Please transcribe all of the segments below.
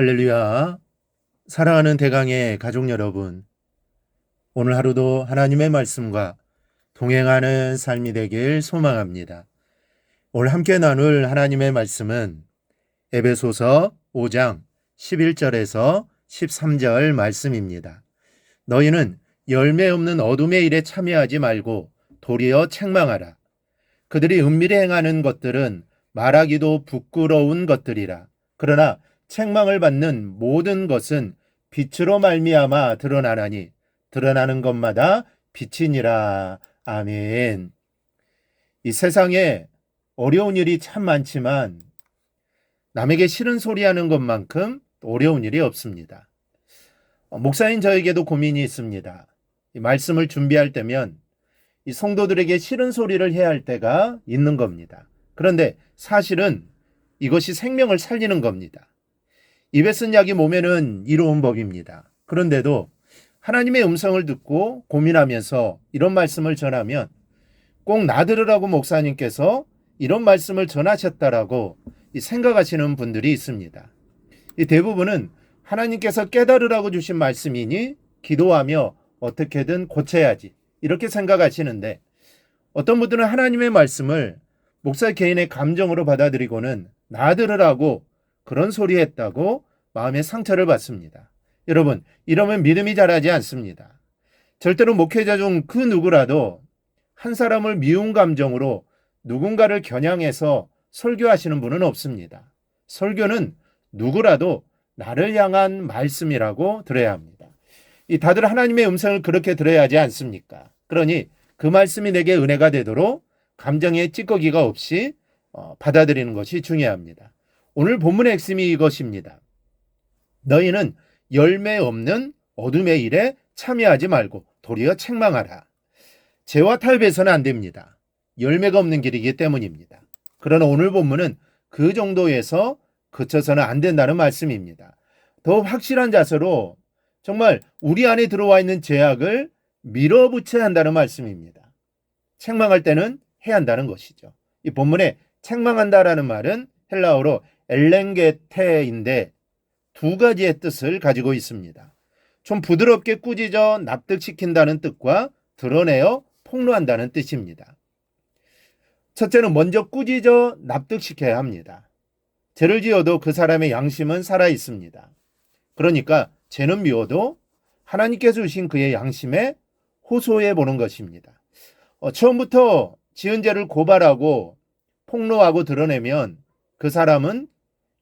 할렐루야. 사랑하는 대강의 가족 여러분. 오늘 하루도 하나님의 말씀과 동행하는 삶이 되길 소망합니다. 오늘 함께 나눌 하나님의 말씀은 에베소서 5장 11절에서 13절 말씀입니다. 너희는 열매 없는 어둠의 일에 참여하지 말고 도리어 책망하라. 그들이 은밀히 행하는 것들은 말하기도 부끄러운 것들이라. 그러나 책망을 받는 모든 것은 빛으로 말미암아 드러나나니 드러나는 것마다 빛이니라. 아멘. 이 세상에 어려운 일이 참 많지만 남에게 싫은 소리 하는 것만큼 어려운 일이 없습니다. 어, 목사인 저에게도 고민이 있습니다. 이 말씀을 준비할 때면 이 성도들에게 싫은 소리를 해야 할 때가 있는 겁니다. 그런데 사실은 이것이 생명을 살리는 겁니다. 입에 쓴 약이 몸에는 이로운 법입니다. 그런데도 하나님의 음성을 듣고 고민하면서 이런 말씀을 전하면 꼭 나들으라고 목사님께서 이런 말씀을 전하셨다라고 생각하시는 분들이 있습니다. 이 대부분은 하나님께서 깨달으라고 주신 말씀이니 기도하며 어떻게든 고쳐야지 이렇게 생각하시는데 어떤 분들은 하나님의 말씀을 목사 개인의 감정으로 받아들이고는 나들으라고 그런 소리 했다고 마음의 상처를 받습니다. 여러분, 이러면 믿음이 자라지 않습니다. 절대로 목회자 중 그 누구라도 한 사람을 미운 감정으로 누군가를 겨냥해서 설교하시는 분은 없습니다. 설교는 누구라도 나를 향한 말씀이라고 들어야 합니다. 이 다들 하나님의 음성을 그렇게 들어야 하지 않습니까? 그러니 그 말씀이 내게 은혜가 되도록 감정의 찌꺼기가 없이 어, 받아들이는 것이 중요합니다. 오늘 본문의 핵심이 이것입니다. 너희는 열매 없는 어둠의 일에 참여하지 말고 도리어 책망하라. 죄와 타협해서는 안 됩니다. 열매가 없는 길이기 때문입니다. 그러나 오늘 본문은 그 정도에서 그쳐서는 안 된다는 말씀입니다. 더 확실한 자세로 정말 우리 안에 들어와 있는 죄악을 밀어붙여야 한다는 말씀입니다. 책망할 때는 해야 한다는 것이죠. 이 본문에 책망한다라는 말은 헬라어로 엘렌게테인데 두 가지의 뜻을 가지고 있습니다. 좀 부드럽게 꾸짖어 납득시킨다는 뜻과 드러내어 폭로한다는 뜻입니다. 첫째는 먼저 꾸짖어 납득시켜야 합니다. 죄를 지어도 그 사람의 양심은 살아 있습니다. 그러니까 죄는 미워도 하나님께서 주신 그의 양심에 호소해 보는 것입니다. 어, 처음부터 지은 죄를 고발하고 폭로하고 드러내면 그 사람은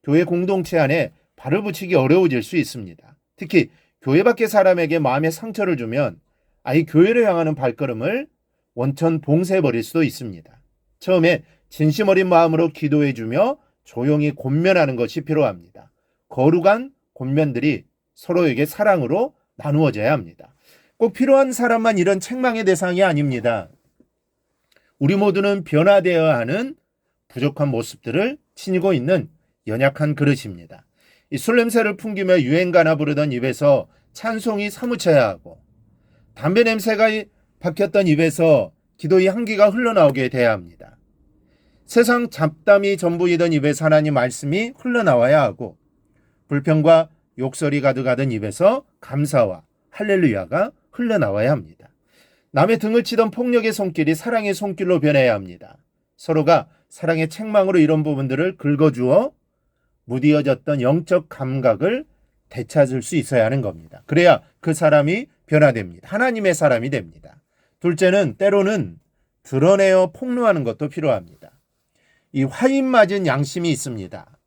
교회 공동체 안에 발을 붙이기 어려워질 수 있습니다. 특히 교회 밖의 사람에게 마음의 상처를 주면 아이 교회를 향하는 발걸음을 원천 봉쇄해 버릴 수도 있습니다. 처음에 진심 어린 마음으로 기도해 주며 조용히 곤면하는 것이 필요합니다. 거룩한 곤면들이 서로에게 사랑으로 나누어져야 합니다. 꼭 필요한 사람만 이런 책망의 대상이 아닙니다. 우리 모두는 변화되어야 하는 부족한 모습들을 지니고 있는 연약한 그릇입니다. 이 술 냄새를 풍기며 유행가나 부르던 입에서 찬송이 사무쳐야 하고 담배 냄새가 박혔던 입에서 기도의 향기가 흘러나오게 돼야 합니다. 세상 잡담이 전부이던 입에서 하나님 말씀이 흘러나와야 하고 불평과 욕설이 가득하던 입에서 감사와 할렐루야가 흘러나와야 합니다. 남의 등을 치던 폭력의 손길이 사랑의 손길로 변해야 합니다. 서로가 사랑의 책망으로 이런 부분들을 긁어주어 무디어졌던 영적 감각을 되찾을 수 있어야 하는 겁니다. 그래야 그 사람이 변화됩니다. 하나님의 사람이 됩니다. 둘째는 때로는 드러내어 폭로하는 것도 필요합니다. 이 화인 맞은 양심이 있습니다.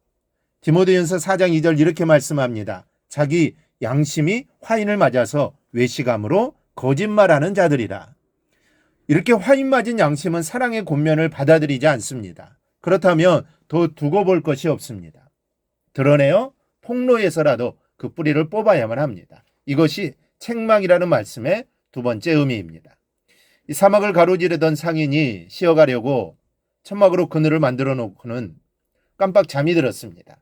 디모데전서 4장 2절 이렇게 말씀합니다. 자기 양심이 화인을 맞아서 외식함으로 거짓말하는 자들이라. 이렇게 화인 맞은 양심은 사랑의 권면을 받아들이지 않습니다. 그렇다면 더 두고 볼 것이 없습니다. 드러내어 폭로해서라도 그 뿌리를 뽑아야만 합니다. 이것이 책망이라는 말씀의 두 번째 의미입니다. 이 사막을 가로지르던 상인이 쉬어가려고 천막으로 그늘을 만들어 놓고는 깜빡 잠이 들었습니다.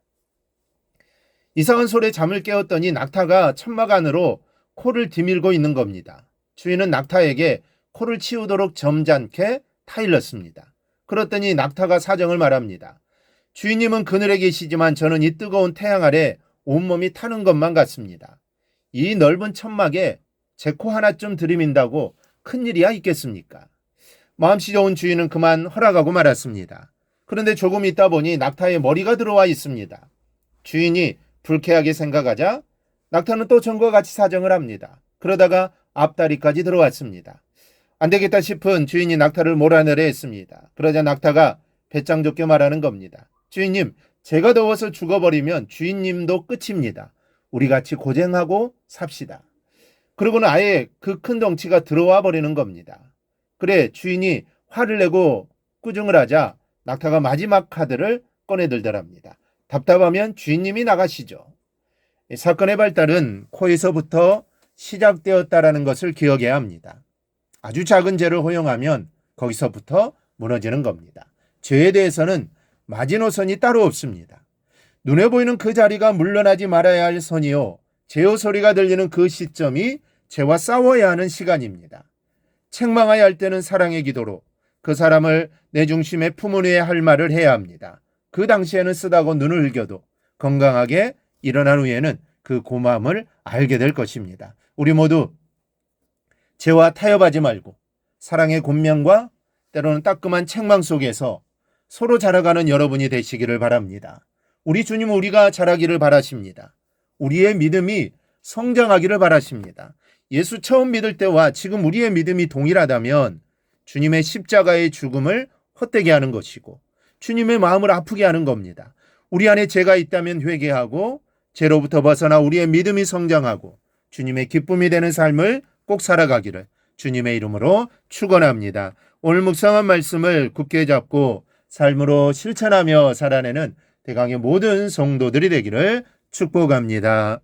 이상한 소리에 잠을 깨웠더니 낙타가 천막 안으로 코를 디밀고 있는 겁니다. 주인은 낙타에게 코를 치우도록 점잖게 타일렀습니다. 그랬더니 낙타가 사정을 말합니다. 주인님은 그늘에 계시지만 저는 이 뜨거운 태양 아래 온몸이 타는 것만 같습니다. 이 넓은 천막에 제 코 하나쯤 들이민다고 큰일이야 있겠습니까? 마음씨 좋은 주인은 그만 허락하고 말았습니다. 그런데 조금 있다 보니 낙타의 머리가 들어와 있습니다. 주인이 불쾌하게 생각하자 낙타는 또 전과 같이 사정을 합니다. 그러다가 앞다리까지 들어왔습니다. 안 되겠다 싶은 주인이 낙타를 몰아내려 했습니다. 그러자 낙타가 배짱 좋게 말하는 겁니다. 주인님, 제가 더워서 죽어버리면 주인님도 끝입니다. 우리 같이 고생하고 삽시다. 그러고는 아예 그 큰 덩치가 들어와 버리는 겁니다. 그래, 주인이 화를 내고 꾸중을 하자 낙타가 마지막 카드를 꺼내들더랍니다. 답답하면 주인님이 나가시죠. 이 사건의 발달은 코에서부터 시작되었다라는 것을 기억해야 합니다. 아주 작은 죄를 허용하면 거기서부터 무너지는 겁니다. 죄에 대해서는 마지노선이 따로 없습니다. 눈에 보이는 그 자리가 물러나지 말아야 할 선이요. 제호 소리가 들리는 그 시점이 죄와 싸워야 하는 시간입니다. 책망하여 할 때는 사랑의 기도로 그 사람을 내 중심에 품으려 할 말을 해야 합니다. 그 당시에는 쓰다고 눈을 흘겨도 건강하게 일어난 후에는 그 고마움을 알게 될 것입니다. 우리 모두 죄와 타협하지 말고 사랑의 권면과 때로는 따끔한 책망 속에서 서로 자라가는 여러분이 되시기를 바랍니다. 우리 주님 우리가 자라기를 바라십니다. 우리의 믿음이 성장하기를 바라십니다. 예수 처음 믿을 때와 지금 우리의 믿음이 동일하다면 주님의 십자가의 죽음을 헛되게 하는 것이고 주님의 마음을 아프게 하는 겁니다. 우리 안에 죄가 있다면 회개하고 죄로부터 벗어나 우리의 믿음이 성장하고 주님의 기쁨이 되는 삶을 꼭 살아가기를 주님의 이름으로 축원합니다. 오늘 묵상한 말씀을 굳게 잡고 삶으로 실천하며 살아내는 대강의 모든 성도들이 되기를 축복합니다.